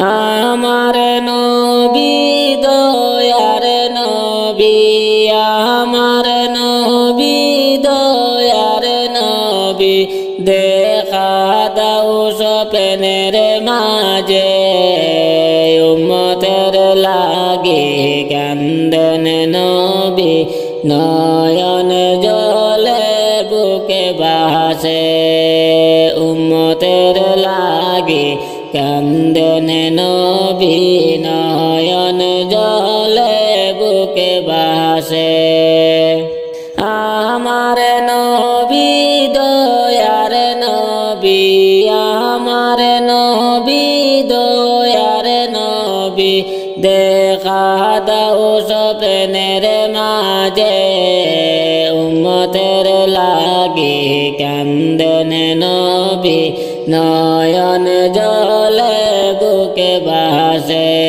আমার নবী, দয়ার নবী, আমার নবী, দয়ার নবী। দেখা দাও স্বপ্নের মাঝে, উম্মতের লাগে কান্দন নবী। নয়ন জলে বুকে বাসে আমার নবী, দয়ার নবী, আমার নবী, দয়ার নবী, দেখা দাও স্বপ্নের মাঝে। উম্মতের লাগে কান্দন নবী, নয়ন জলে বুকে বাসে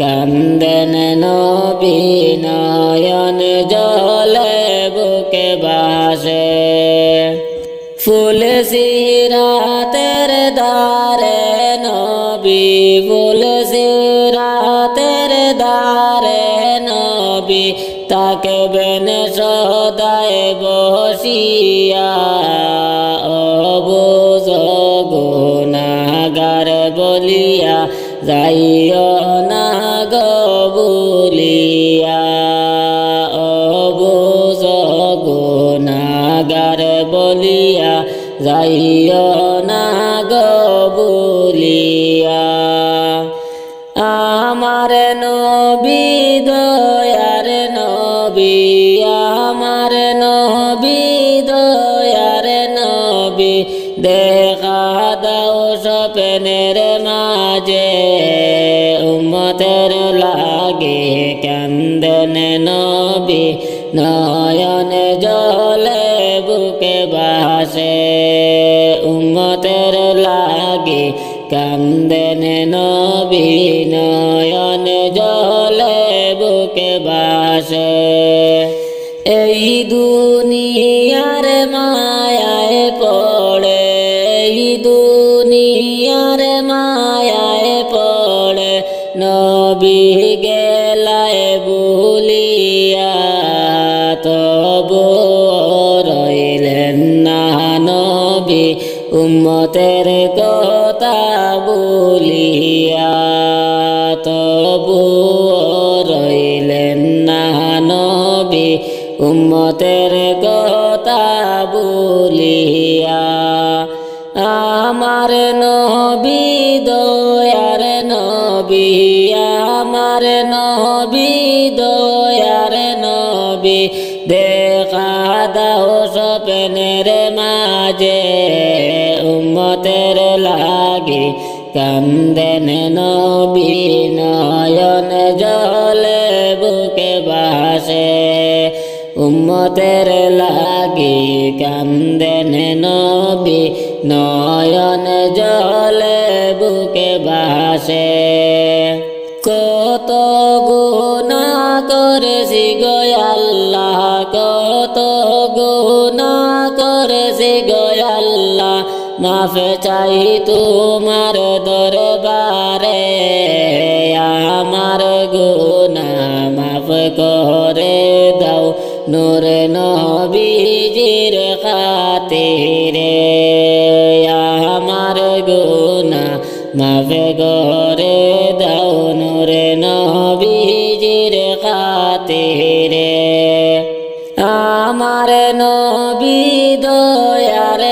কান্দন নবী নয়ন জলে বুকে বাসে। ফুল সিরাতের দারে নবী, ফুল সিরাতের দারে নবী তাকে বেন সদায় বসিয়া। অবুজ গুনাগার বলিয়া যাইও না গুনাগার বলিয়া যাইও না গো বলিয়া। আমার নবী দয়ার নবী, আমার নবী দয়ার নবী। দেখা দাও স্বপ্নের মাঝে, উম্মতের লাগে কান্দন নবী। নয়ন জলে বুকে বাসে উম্মতের লাগে কান্দন নবী, নয়ন জলে বুকে বাসে এই দুনিয়ার মায়ায় পড়ে, এই দুনিয়ার মায়ায় পড়ে নবী গেলায় বলিয়া উম্মতের কথা বলিয়া তবু রইলেন না নবী, উম্মতের কথা বলিয়া। আমার নবী, দয়ার নবী, আমার নবী, দয়ার নবী, দেখা দাও স্বপ্নের মাঝে। উম্মতের লাগে। কান্দেন নবী নয়ন জলে বুকে বাসে উম্মতের লাগি। কান্দেন নবী নয়ন জলে বুকে বাসে কত গুণা করেছি গয় আল্লাহ, কত গুণা করেছি গয় আল্লাহ। মাফ চাই তোমার দরবারে, আমার গুণা মাফ করে দাও নূর নবীজির খাতিরে। আমার গুণা মাফ করে দাও নূর নবীজির খাতিরে। আমার নবী দয়ার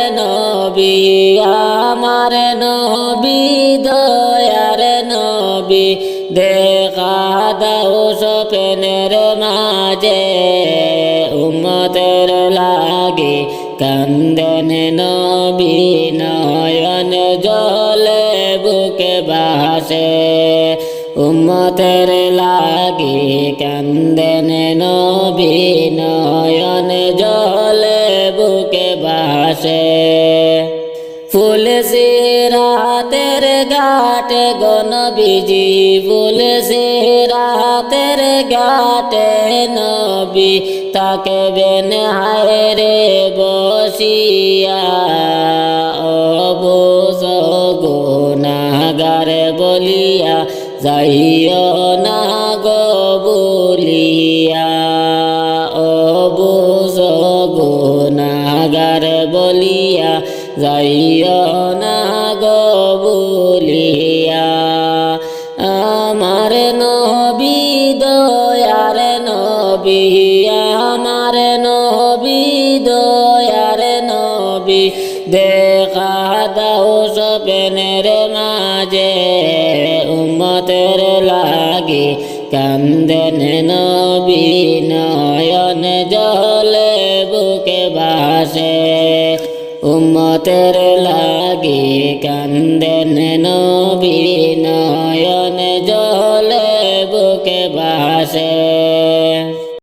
আমার নবী, দয়ার নবী, দেখা দাও স্বপ্নের মাঝে। উম্মতের লাগে কান্দন নবী, নয়ন জলে বুকে বাসে উম্মতের লাগে কান্দন নবী, নয়ন জলে ঘাট গন বিজি ফুল সে রাতের ঘাটে নবী তাকে বেন হায় রে বসিয়া। অবুজ গুনাগার বলিয়া যাইও না গো বলিয়া। ও বুঝ গুনাগার বলিয়া যাইও না দয়ার নবী আমার নবী, দয়ার নবী। দেখা দাও সপনের মাঝে, উম্মতের লাগে কান্দন নবী, নয়ন জলে বুকে ভাসে। উম্মতের লাগে কান্দন নবী, নয়ন